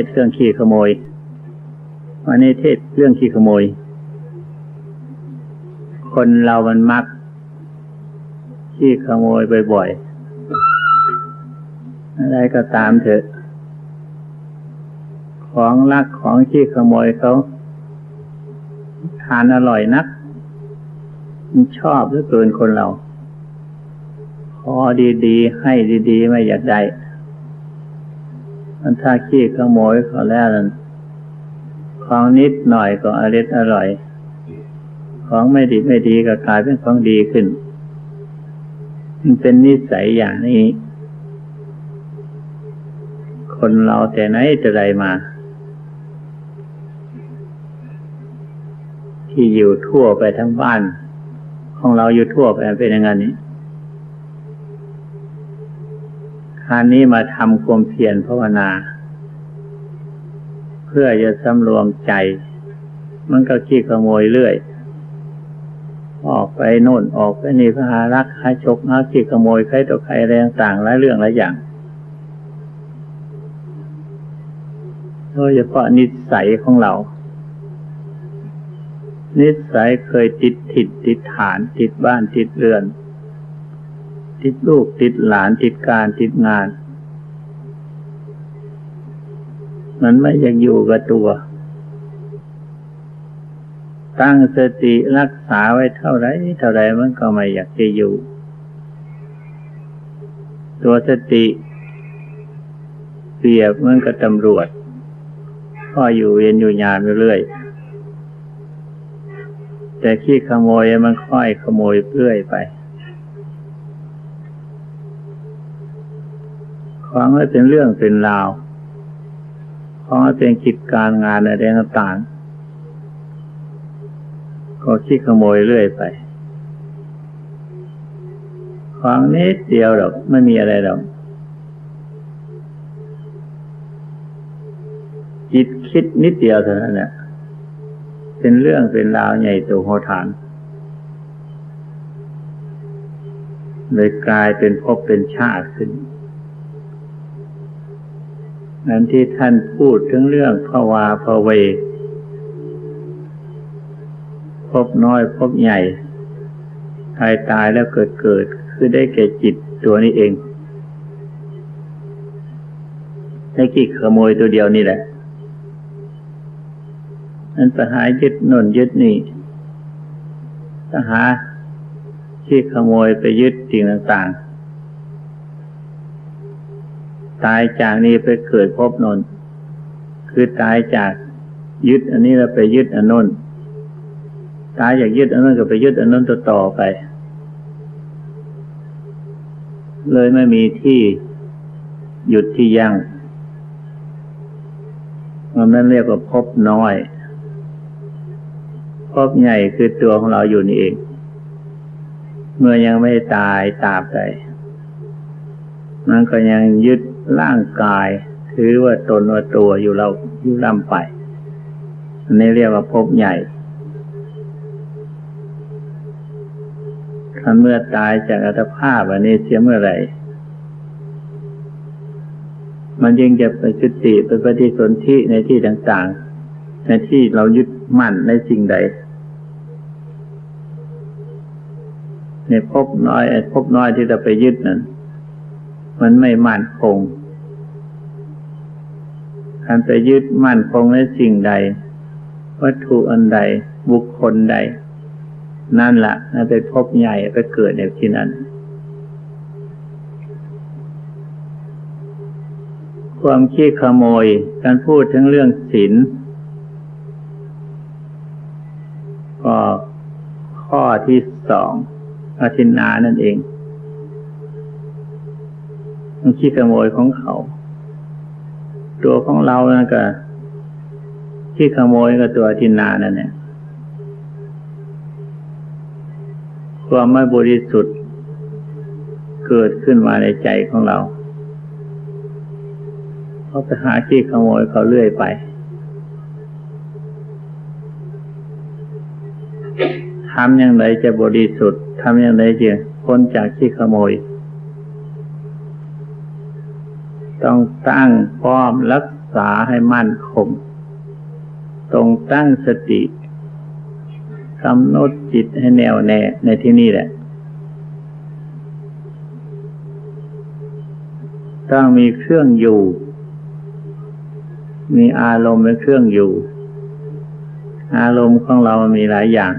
ศเรื่องขี้ขโมย วันนี้เทศเรื่องขี้ขโมย คนเรามันมักขี้ขโมยบ่อยๆ อะไรก็ตามเถอะ ของลักของขี้ขโมยเขาทานอร่อยนัก มันชอบเหลือเกินคนเรา ขอดีๆ ให้ดีๆ ไม่อยากได้ มันถ้าขี้ขโมยเขาแล้วนั้น ของนิดหน่อยก็อริดอร่อย ของไม่ดีไม่ดีก็กลายเป็นของดีขึ้น มันเป็นนิสัยอย่างนี้ คนเราแต่ไหนแต่ไรมา ที่อยู่ทั่วไปทั้งบ้าน ของเราอยู่ทั่วไปเป็นอย่างนี้ คราวนี้มาทำความเพียรภาวนา เพื่อจะสำรวมใจ มันก็ขี้ขโมยเรื่อย ออกไปโน่นออกไปนี่พหารักหาชกหาขี้ขโมยใครต่อใครอะไรต่างหลายเรื่องหลายอย่างโดยเฉพาะนิสัยของเรา นิสัยเคยติดถิดติดฐานติดบ้านติดเรือน ติดลูกติดหลานติดการติดงาน มันไม่อยากอยู่กับตัว ตั้งสติรักษาไว้เท่าไรเท่าไรมันก็ไม่อยากจะอยู่ ตัวสติเปรียบเหมือนกับตำรวจพ่ออยู่เวียนอยู่ยามอยู่เรื่อยแต่ขี้ขโมยมันค่อยขโมยเรื่อยไป ของให้เป็นเรื่องเป็นราวของให้เป็นกิจการงานอะไรต่างๆก็ขี้ขโมยเรื่อยไปของนิดเดียวหรอกไม่มีอะไรหรอกจิตคิดนิดเดียวเท่านั้นแหละเป็นเรื่องเป็นราวใหญ่โตโหฐานเลยกลายเป็นภพเป็นชาติขึ้น นั้นที่ท่านพูดถึงเรื่องภาวาภเว พบน้อยพบใหญ่ตายตายแล้วเกิดเกิด คือได้แก่จิตตัวนี้เองได้กี่ขโมยตัวเดียวนี่แหละนั้นไปหายึดนนยึดนี่ถ้าหาที่ขโมยไปยึดสิ่งต่างๆ ตายจากนี้ไปเกิดพบนนคือตายจากยึด อันนี้แล้วไปยึดอันนนตายจากยึดอันนั้นก็ไปยึดอันนั้นต่อต่อไป เลยไม่มีที่หยุดที่ยัง้งมันนั่นเรียกว่าพบน้อยพบใหญ่คือตัวของเราอยู่นี่เอง เมื่อยังไม่ตายตาบใดมันก็ยังยึด ร่างกาย ถือว่าตนว่าตัวอยู่เราอยู่ล่ำไปอันนี้เรียกว่าพบใหญ่คันเมื่อตายจากอัตภาพอันนี้เสียเมื่อไหร่ มันยังจะไปจุติไปปฏิสนธิในที่ต่างๆ ในที่เรายึดมั่นในสิ่งใดในพบน้อยไอ้พบน้อยที่เราไปยึดนั้นมันไม่มั่นคง การไปยึดมั่นคงในสิ่งใด วัตถุอันใด บุคคลใด นั่นละ่ะไปพบใหญ่ไปเกิดในที่นั้น ความขี้ขโมยการพูดถึงเรื่องศีลก็ข้อที่สองอาทินนานั่นเองมันขี้ขโมยของเขา ตัวของเรานะก็ขี้ขโมยกับตัวทินนานั่นเนี่ยความไม่บริสุทธิ์ เกิดขึ้นมาในใจของเราเขาไปหาขี้ขโมยเขาเรื่อยไป ทำอย่างไรจะบริสุทธิ์ ทำอย่างไรจะพ้นจากขี้ขโมย ต้องตั้งพร้อมรักษาให้มั่นคงตรงตั้งสติกำหนดจิตให้แน่วแน่ในที่นี่แหละ ต้องมีเครื่องอยู่ มีอารมณ์เป็นเครื่องอยู่ อารมณ์ของเรามีหลายอย่าง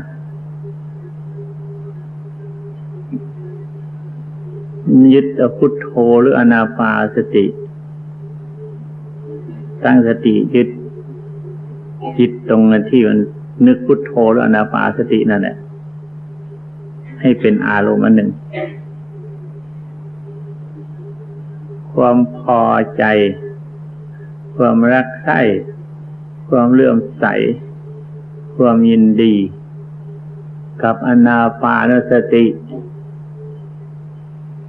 ยึดอาพุทโธหรืออนาปาสติ ตั้งสติยึดจิตตรงนั้นที่มันนึกพุทโธหรืออนาปาสตินั่นแหละให้เป็นอารมณ์อันหนึ่ง ความพอใจ ความรักใคร่ความเลื่อมใส ความยินดี กับอนาปานสติ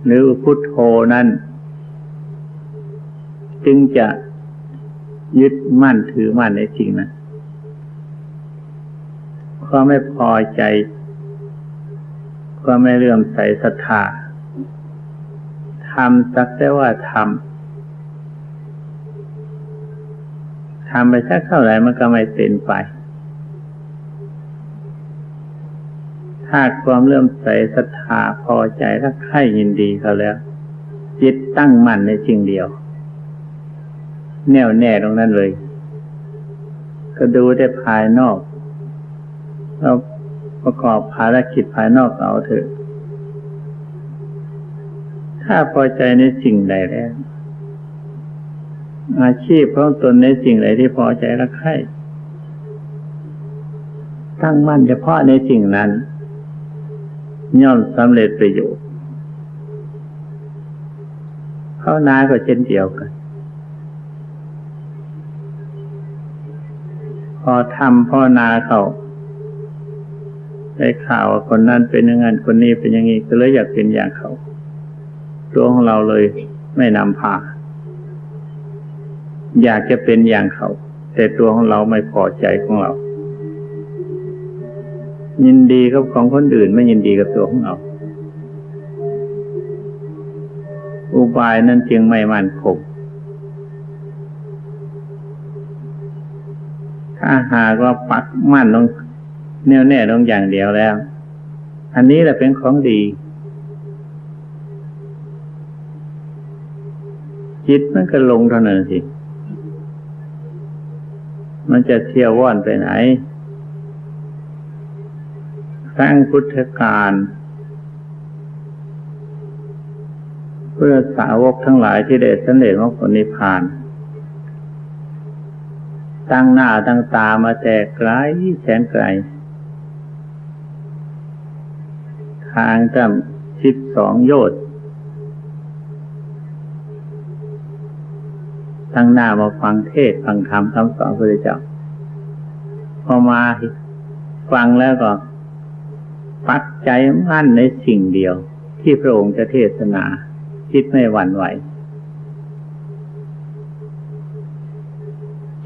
หรือพุทโธนั้น จึงจะ ยึดมั่นถือมั่นในสิ่งนั้นความไม่พอใจ ความไม่เลื่อมใสศรัทธาทำสักแต่ว่าทำทำไปสักเท่าไหร่มันก็ไม่เป็นไป ถ้าความเลื่อมใสศรัทธาพอใจรักใครยินดีเขาแล้ว จิตตั้งมั่นในสิ่งเดียว แน่วแน่ตรงนั้นเลย ก็ดูได้ภายนอกเราประกอบภารกิจภายนอกเอาเถอะ ถ้าพอใจในสิ่งใดแล้ว อาชีพของตนในสิ่งใดที่พอใจรักใคร่ตั้งมั่นเฉพาะในสิ่งนั้น ย่อมสำเร็จประโยชน์ภาวนาก็เช่นเดียวกัน พอทำภาวนาเขาได้ข่าวว่าคนนั้นเป็นอย่างนั้นคนนี้เป็นอย่างนี้ก็เลยอยากเป็นอย่างเขา ตัวของเราเลยไม่นำพา อยากจะเป็นอย่างเขา แต่ตัวของเราไม่พอใจของเรา ยินดีกับของคนอื่นไม่ยินดีกับตัวของเรา อุบายนั้นจึงไม่มั่นคง ถ้าหากว่าปักมั่นลงแน่วแน่ลงอย่างเดียวแล้ว อันนี้แหละเป็นของดี จิตมันก็ลงเท่านั้นสิมันจะเที่ยวว่อนไปไหนครั้งพุทธกาลเพื่อสาวกทั้งหลายที่ได้สำเร็จมรรคผลนิพพาน ตั้งหน้าตั้งตามาแต่ไกลแสนไกล ทางตั้งสิบสองโยชน์ตั้งหน้ามาฟังเทศฟังธรรมคำสอนพระเจ้าพอมาฟังแล้วก็ ปักใจมั่นในสิ่งเดียว ที่พระองค์จะเทศนา คิดไม่หวั่นไหว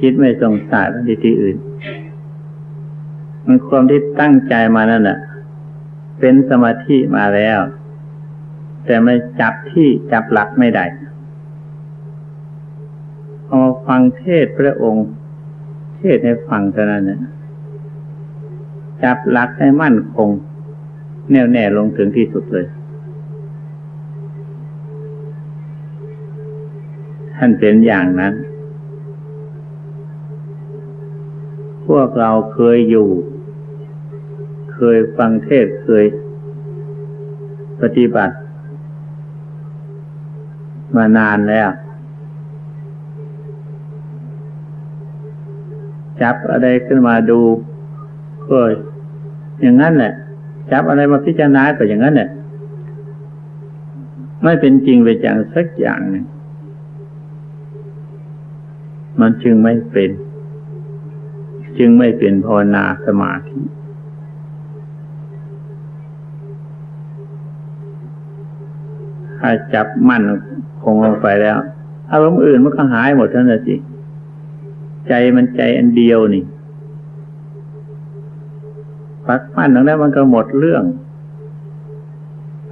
คิดไม่สงสารที่อื่น มันความที่ตั้งใจมานั่นแหละเป็นสมาธิมาแล้ว แต่ไม่จับที่จับหลักไม่ได้พอฟังเทศพระองค์ เทศให้ฟังเท่านั้นนะจับหลักให้มั่นคง แน่วแน่ลงถึงที่สุดเลย ท่านเป็นอย่างนั้น พวกเราเคยอยู่ เคยฟังเทศเคยปฏิบัติ มานานแล้วจับอะไรขึ้นมาดูก็อย่างนั้นแหละ จับอะไรมาพิจารณาก็อย่างนั้นแหละไม่เป็นจริงไปจังสักอย่างนึงมันจึงไม่เป็น จึงไม่เป็นภาวนาสมาธิ ถ้าจับมั่นคงลงไปแล้วอารมณ์อื่นมันก็หายหมดทั้งนั้นสิใจมันใจอันเดียวนี่ปักมั่นตรงนั้นมันก็หมดเรื่อง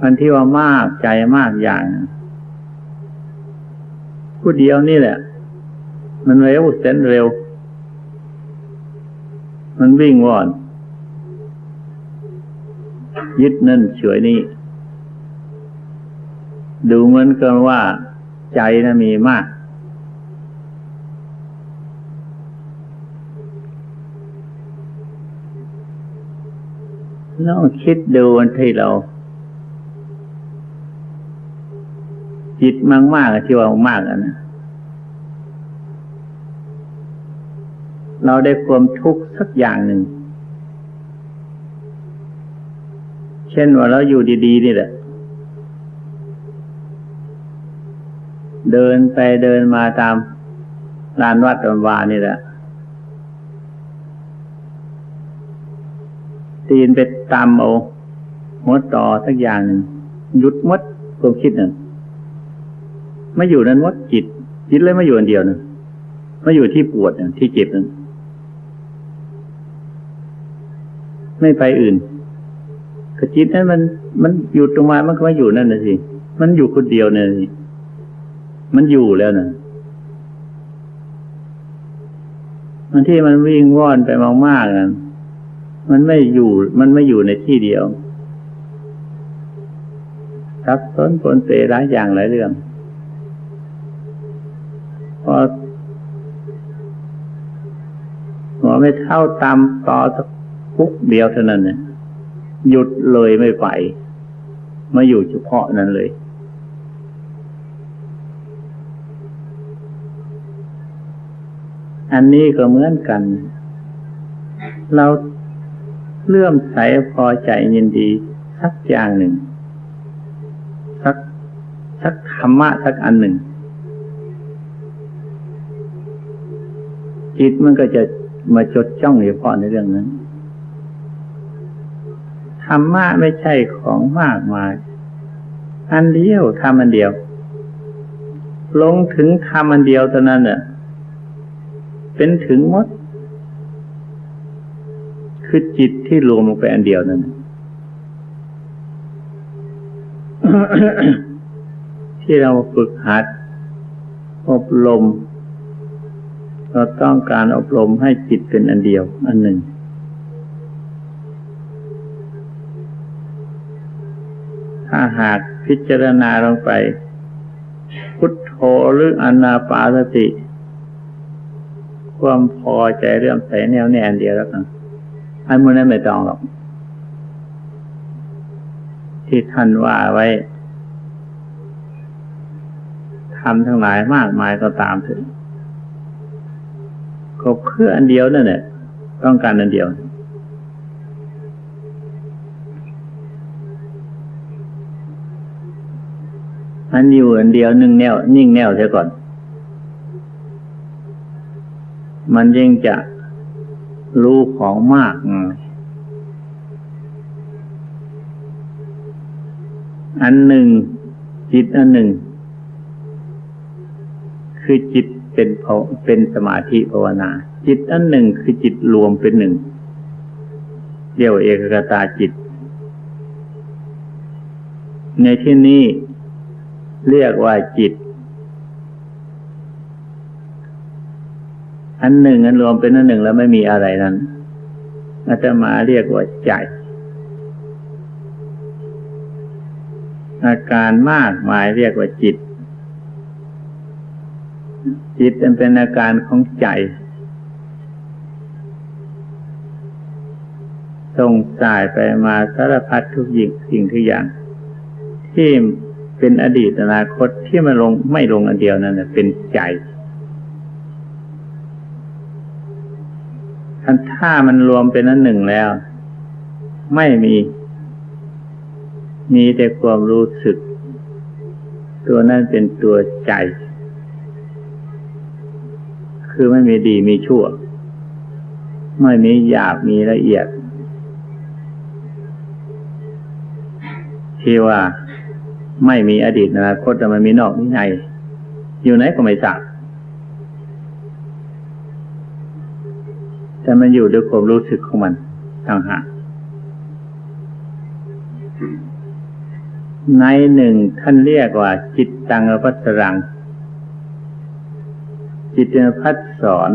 อันที่ว่ามากใจมากอย่างผู้เดียวนี่แหละ มันเร็วเส้นเร็ว มันวิ่งว่อน ยึดนั่นเฉยนี่ดูเหมือนกันว่า ใจนะมีมาก ลองคิดดูวันที่เรา จิตมากมากที่ว่ามากอะนะ เราได้ความทุกข์สักอย่างหนึ่ง เช่นว่าเราอยู่ดีๆนี่แหละ เดินไปเดินมาตามลานวัดตำวานี่แหละตีนไปตามเอาหัวต่อสักอย่างหนึ่งหยุดมดความคิดนั่นไม่อยู่นั้นมดจิต จิตเลยไม่อยู่อันเดียวนึงไม่อยู่ที่ปวดที่เจ็บนั่น ไม่ไปอื่นก็จิตนั้นมันมันอยู่ตรงมามันก็ไม่อยู่นั่นนะสิมันอยู่คนเดียวเนี่ยสิมันอยู่แล้วนะมันที่มันวิ่งว่อนไปมากๆนั้นมันไม่อยู่ มันไม่อยู่ในที่เดียวซับซ้อนปนเปหลายอย่างหลายเรื่อง พอหัวไม่เท่าตามต่อ ปุ๊บเดียวเท่านั้นนี่ยหยุดเลยไม่ไป มาอยู่เฉพาะนั้นเลย อันนี้ก็เหมือนกัน เราเลื่อมใสพอใจยินดีสักอย่างหนึ่ง สักสักธรรมะสักอันหนึ่ง จิตมันก็จะมาจดจ้องเฉพาะในเรื่องนั้น ธรรมะไม่ใช่ของมากมาย อันเดียวทำอันเดียว ลงถึงทำอันเดียวเท่านั้นน่ะเป็นถึงมด คือจิตที่รวมลงไปอันเดียวนั่นที่เราฝึกหัด อบรม เราต้องการอบรมให้จิตเป็นอันเดียว อันหนึ่ง ถ้าหากพิจารณาลงไป พุทโธหรืออนาปาสติ ความพอใจเรื่องใส่แนวแน่นเดียวแล้วกันไอันมันนั้นไม่ต้องหรอก ที่ท่านว่าไว้ทำทั้งหลายมากมายก็ตามถึงก็เพื่ออันเดียวนั่นแหละต้องการอันเดียว อันอยู่อันเดียวนึ่งแนวนิ่งแนวเสียก่อน มันยิ่งจะรู้ของมาก อันหนึ่ง จิตอันหนึ่ง คือจิตเป็นเป็นสมาธิภาวนา จิตอันหนึ่งคือจิตรวมเป็นหนึ่งเรียกว่าเอกกตาจิต ในที่นี้ เรียกว่าจิต อันหนึ่งอันรวมเป็นอันหนึ่งแล้วไม่มีอะไรนั้นอาตมาเรียกว่าใจ อาการมากมายเรียกว่าจิต จิตเป็นอาการของใจ ส่งสายไปมาสารพัดทุกยิ่งสิ่งทุกอย่างที่ เป็นอดีตอนาคตที่มาลงไม่ลงอันเดียวนั่นเป็นใจถ้ามันรวมเป็นอันหนึ่งแล้ว ไม่มี มีแต่ความรู้สึก ตัวนั้นเป็นตัวใจ คือไม่มีดีมีชั่ว ไม่มีหยาบมีละเอียดที่ว่า ไม่มีอดีตอนาคตแต่มันมีนอกมีในอยู่ไหนก็ไม่ทราบแต่มันอยู่ด้วยความรู้สึกของมันต่างหากในหนึ่งท่านเรียกว่า จิตตังอภัสรัง จิตเป็นพัดสอน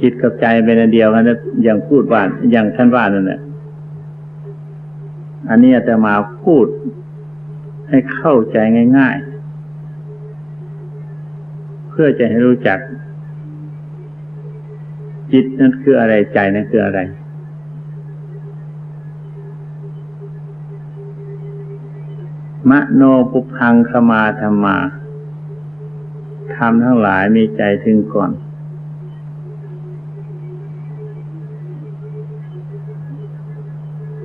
จิตกับใจเป็นอันเดียวกันนะอย่างพูดว่าอย่างท่านว่านั่นแหละ อันนี้จะมาพูดให้เข้าใจง่าย ๆ เพื่อจะให้รู้จัก จิตนั้นคืออะไรใจนั้นคืออะไร มโนปุพังขมาธรรมาทำทั้งหลายมีใจถึงก่อน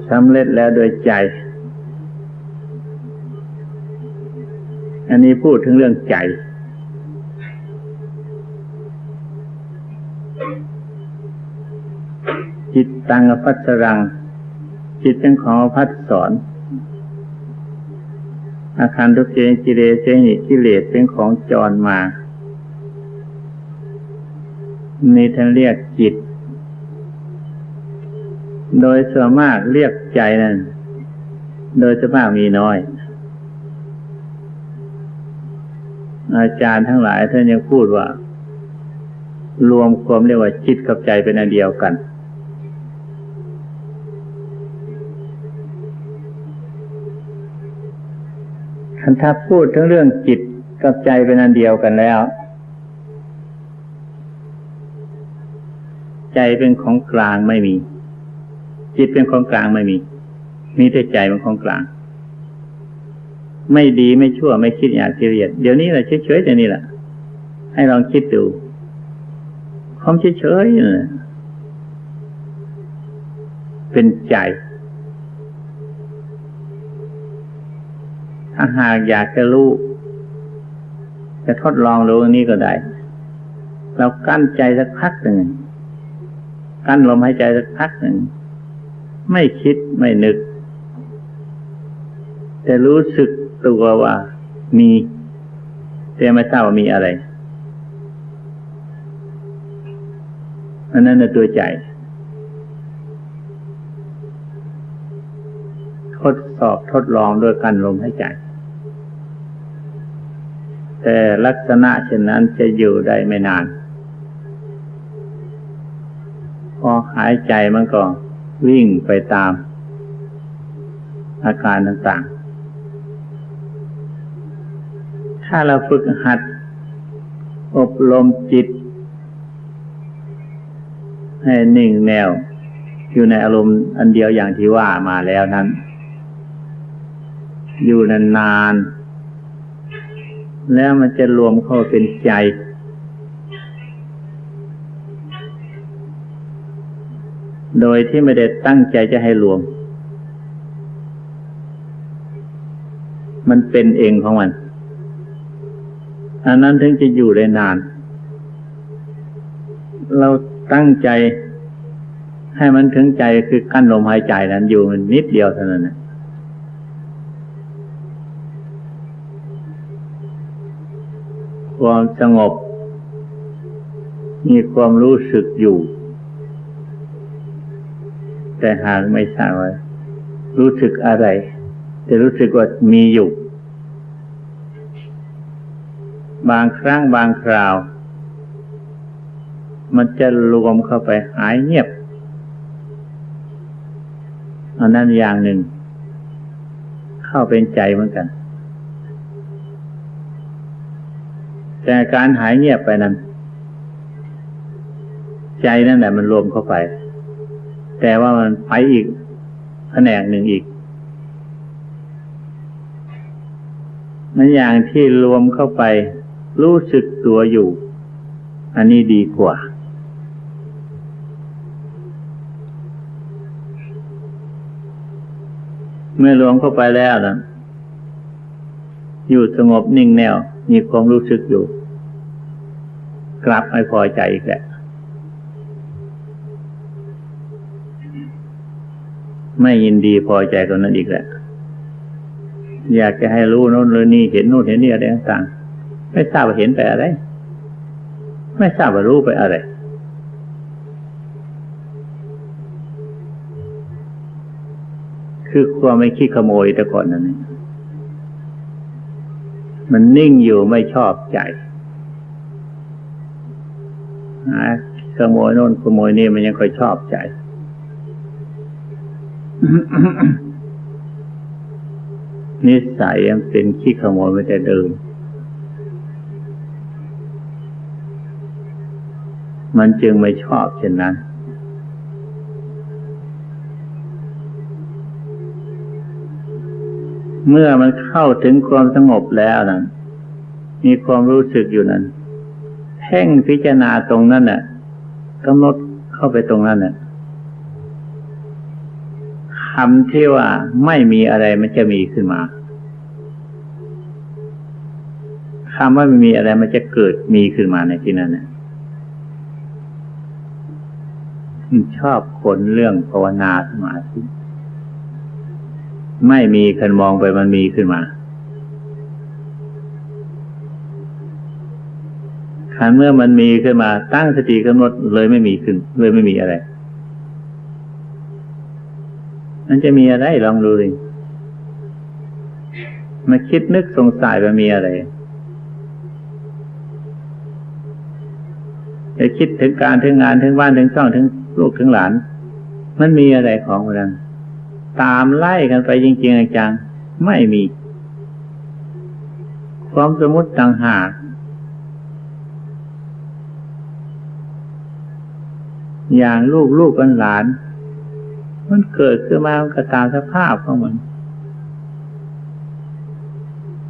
สำเร็จแล้วโดยใจ อันนี้พูดถึงเรื่องใจ จิตตังอภัสรัง จิตเป็นของอภัสสอนอาคารทุกเจกิเลสหิกิเลสเป็นของจรมา นี่ท่านเรียกจิต โดยส่วนมากเรียกใจนั่นโดยส่วนมากมีน้อย อาจารย์ทั้งหลายท่านยังพูดว่า รวมความเรียกว่าจิตกับใจเป็นอันเดียวกันคันถ้าพูดถึงเรื่องจิตกับใจเป็นอันเดียวกันแล้ว ใจเป็นของกลางไม่มี จิตเป็นของกลางไม่มี มีแต่ใจเป็นของกลาง ไม่ดีไม่ชั่วไม่คิดอยากเกลียดเดี๋ยวนี้แหละเฉยๆแต่นี่แหละให้ลองคิดดูความเฉยๆเนี่ยเป็นใจถ้าหากอยากจะรู้จะทดลองรู้อันนี้ก็ได้ เรากั้นใจสักพักหนึ่งกั้นลมหายใจสักพักหนึ่ง ไม่คิดไม่นึก แต่รู้สึกตัวว่ามี แต่ไม่ทราบว่ามีอะไร อันนั้นในตัวใจทดสอบทดลองด้วยการลมหายใจ แต่ลักษณะเช่นนั้นจะอยู่ได้ไม่นาน พอหายใจมันก็ วิ่งไปตามอาการต่างๆ ถ้าเราฝึกหัด อบรมจิต ให้นิ่งแนว อยู่ในอารมณ์อันเดียวอย่างที่ว่ามาแล้วนั้น อยู่นานๆ แล้วมันจะรวมเข้าเป็นใจ โดยที่ไม่ได้ตั้งใจจะให้รวม มันเป็นเองของมัน อันนั้นถึงจะอยู่ได้นาน เราตั้งใจให้มันถึงใจคือกั้นลมหายใจนั้นอยู่มันนิดเดียวเท่านั้นนะความสงบ มีความรู้สึกอยู่ แต่หากไม่ทราบว่ารู้สึกอะไรแต่รู้สึกว่ามีอยู่ บางครั้งบางคราว มันจะรวมเข้าไปหายเงียบอันนั้นอย่างหนึ่ง เข้าเป็นใจเหมือนกัน แต่การหายเงียบไปนั้น ใจนั่นแหละมันรวมเข้าไป แต่ว่ามันไปอีกแผนกหนึ่งอีกมันอย่างที่รวมเข้าไป รู้สึกตัวอยู่ อันนี้ดีกว่า เมื่อรวมเข้าไปแล้วนะอยู่สงบนิ่งแนว มีความรู้สึกอยู่ กลับไม่พอใจอีกแหละ ไม่ยินดีพอใจตรงนั้นอีกแหละอยากจะให้รู้โน่นหรือนี่เห็นโน่นเห็นนี่อะไรต่างๆไม่ทราบว่าเห็นไปอะไร ไม่ทราบว่ารู้ไปอะไร คือความไม่คิดขโมยแต่ก่อนนั้นมันนิ่งอยู่ไม่ชอบใจขโมยโน่นขโมยนี่มันยังค่อยชอบใจ นิสัยยังเป็นขี้ขโมยมาแต่เดิม มันจึงไม่ชอบเช่นนั้น เมื่อมันเข้าถึงความสงบแล้วนะมีความรู้สึกอยู่นั้นเพ่งพิจารณาตรงนั้นน่ะกำหนดเข้าไปตรงนั้นน่ะ คำที่ว่าไม่มีอะไรมันจะมีขึ้นมาคำว่าไม่มีอะไรมันจะเกิดมีขึ้นมาในที่นั้นน่ะชอบคนเรื่องภาวนาสมาธิไม่มีคนมองไปมันมีขึ้นมาขันเมื่อมันมีขึ้นมาตั้งสติกำหนดเลยไม่มีขึ้น เลยไม่มีอะไร มันจะมีอะไรลองดูดิมาคิดนึกสงสัยว่ามีอะไรจะคิดถึงการถึงงานถึงบ้านถึงช่องถึงลูกถึงหลาน มันมีอะไรของมันตามไล่กันไปจริงๆจังไม่มี ความสมมติต่างหากอย่างลูกลูกกันหลาน มันเกิดขึ้นมามันก็ตามสภาพของมัน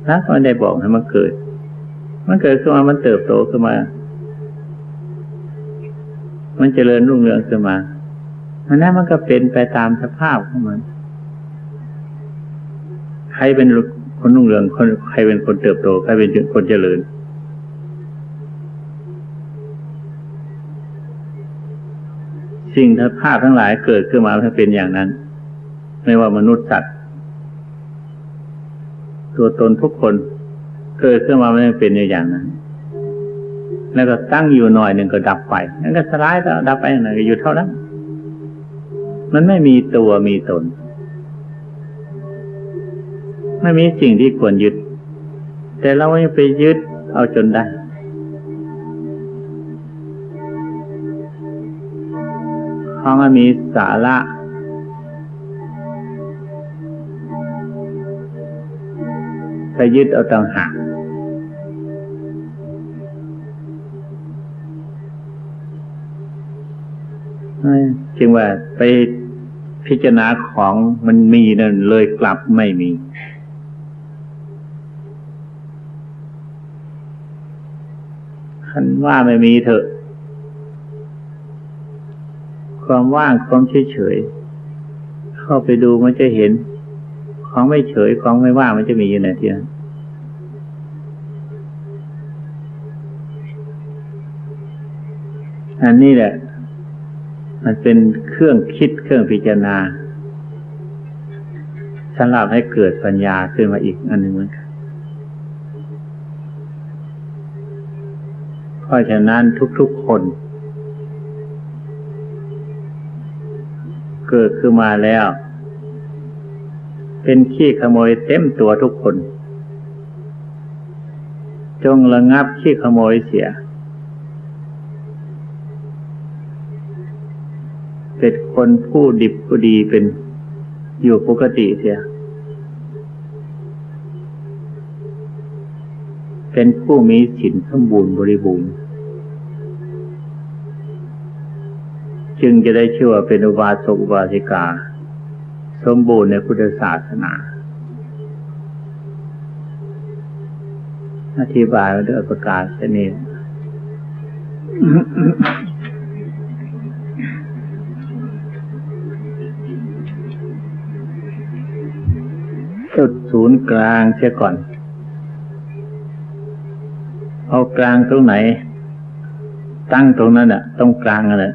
นักมันได้บอกให้มันเกิด มันเกิดขึ้นมา มันเติบโตขึ้นมา มันเจริญรุ่งเรืองขึ้นมาอันนั้นมันก็เป็นไปตามสภาพของมัน ใครเป็นคนรุ่งเรือง คนใครเป็นคนเติบโต ใครเป็นคนเจริญ สิ่งทั้งภาพทั้งหลายเกิดขึ้นมาถ้าเป็นอย่างนั้น ไม่ว่ามนุษย์สัตว์ตัวตนทุกคนเกิดขึ้นมาไม่เป็นอย่างนั้น แล้วก็ตั้งอยู่หน่อยหนึ่งก็ดับไปนั่นก็สลายแล้วดับไปหน่อยก็อยู่เท่านั้น มันไม่มีตัวมีตน ไม่มีสิ่งที่ควรยึด แต่เราไม่ไปยึดเอาจนได้ ราะมันมีสาระไปยึดเอาต่างหากจึงว่าไปพิจารณาของมันมีนั่นเลยกลับไม่มี คันว่าไม่มีเถอะ ความว่างความเฉยเฉยเข้าไปดูมันจะเห็น ของไม่เฉยของไม่ว่างมันจะมีอยู่ในที่นั้นอันนี้แหละ มันเป็นเครื่องคิดเครื่องพิจารณาสำหรับให้เกิดปัญญาขึ้นมาอีกอันหนึ่งเหมือนกันเพราะฉะนั้นทุกๆคน เกิดขึ้นมาแล้ว เป็นขี้ขโมยเต็มตัวทุกคน จงระงับขี้ขโมยเสีย เป็นคนผู้ดิบผู้ดีเป็นอยู่ปกติเสีย เป็นผู้มีสินสมบูรณ์บริบูรณ์ จึงจะได้ชื่อว่าเป็นอุบาสกอุบาสิกา สมบูรณ์ในพุทธศาสนา อธิบายด้วยประกาศนี้จุดศูนย์กลางเสียก่อน เอากลางตรงไหน ตั้งตรงนั้นอะตรงกลางอะไร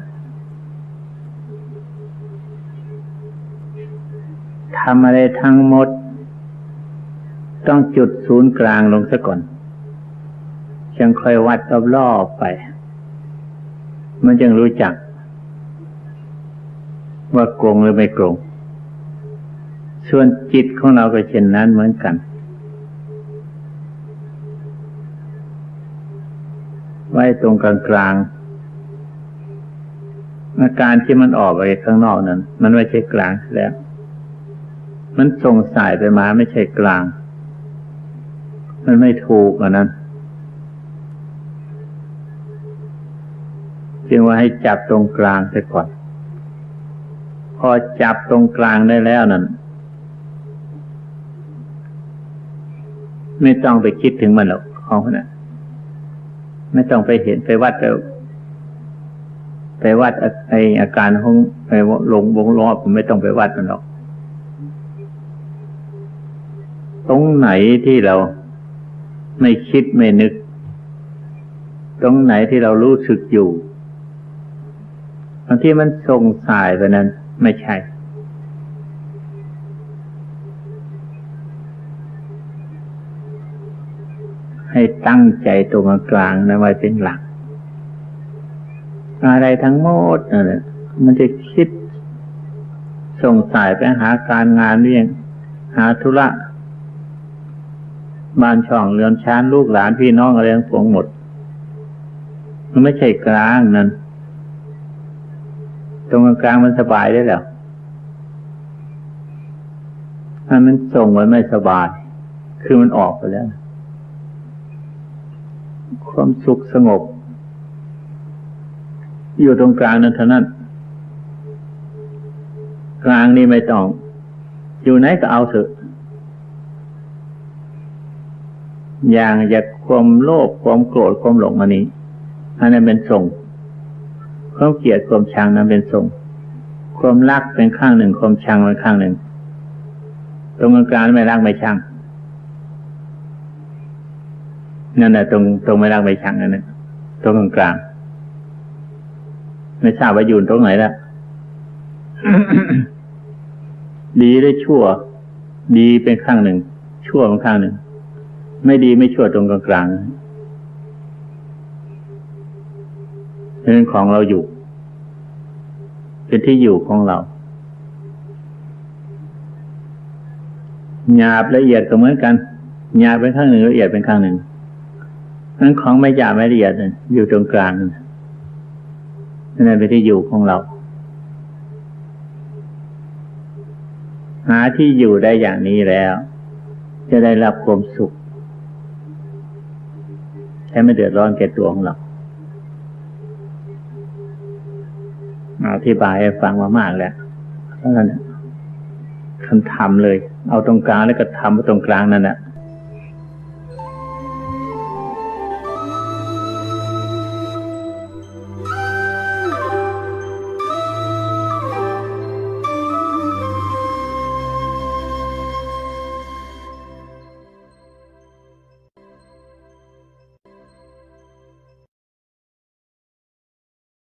ทำอะไรทั้งหมด ต้องจุดศูนย์กลางลงซะก่อนยังค่อยวัดรอบๆไป มันจึงรู้จัก ว่าโกงหรือไม่โกงส่วนจิตของเราก็เช่นนั้นเหมือนกัน ไว้ตรงกลางกลางอาการที่มันออกไปข้างนอกนั้น มันไม่ใช่กลางแล้ว มันส่งสายไปมาไม่ใช่กลาง มันไม่ถูกอันนั้นจึงว่าให้จับตรงกลางไปก่อน พอจับตรงกลางได้แล้วนั้นไม่ต้องไปคิดถึงมันหรอกของนั้นไม่ต้องไปเห็นไปวัดไปไปวัดไออาการของไปหลงวงล้อผมไม่ต้องไปวัดมันหรอก ตรงไหนที่เราไม่คิดไม่นึก ตรงไหนที่เรารู้สึกอยู่บางที่มันส่งสายไปนั้น ไม่ใช่ ให้ตั้งใจตรงกลางนะไว้เป็นหลัก อะไรทั้งหมดนั่นแหละมันจะคิดส่งสายไปหาการงานเรื่องหาธุระ บ้านช่องเรือนชานลูกหลานพี่น้องอะไรทั้งปวงหมด มันไม่ใช่กลางนั่นตรงกลางมันสบายได้แล้วถ้ามันส่งไว้ไม่สบาย คือมันออกไปแล้ว ความสุขสงบ อยู่ตรงกลางนั้นเท่านั้น กลางนี่ไม่ต้อง อยู่ไหนก็เอาเถอะ อย่างจากความโลภความโกรธความหลงอันนี้อันนั้นเป็นทรงความเกลียดความชังนั้นเป็นทรงความรักเป็นข้างหนึ่งความชังเป็นข้างหนึ่ง ตรงกลางไม่รักไม่ชังนั่นแหละตรงตรงไม่รักไม่ชังนั่นแหละตรงกลางไม่ทราบว่าอยู่ตรงไหนละดีได้ชั่ว ดีเป็นข้างหนึ่ง ชั่วเป็นข้างหนึ่ง ไม่ดีไม่ชั่วตรงกลางกลางเป็นของเราอยู่ เป็นที่อยู่ของเราหยาบละเอียดก็เหมือนกันหยาบเป็นข้างหนึ่งละเอียดเป็นข้างหนึ่งนั้นของไม่หยาบไม่ละเอียดอยู่ตรงกลางนั่นเป็นที่อยู่ของเรา หาที่อยู่ได้อย่างนี้แล้ว จะได้รับความสุข แค่ไม่เดือดร้อนแก่ตัวของเราอธิบายให้ฟังมามากแล้วเพราะนั้นคันทำเลย เอาตรงกลางแล้วก็ทำตรงกลางนั่นแหละ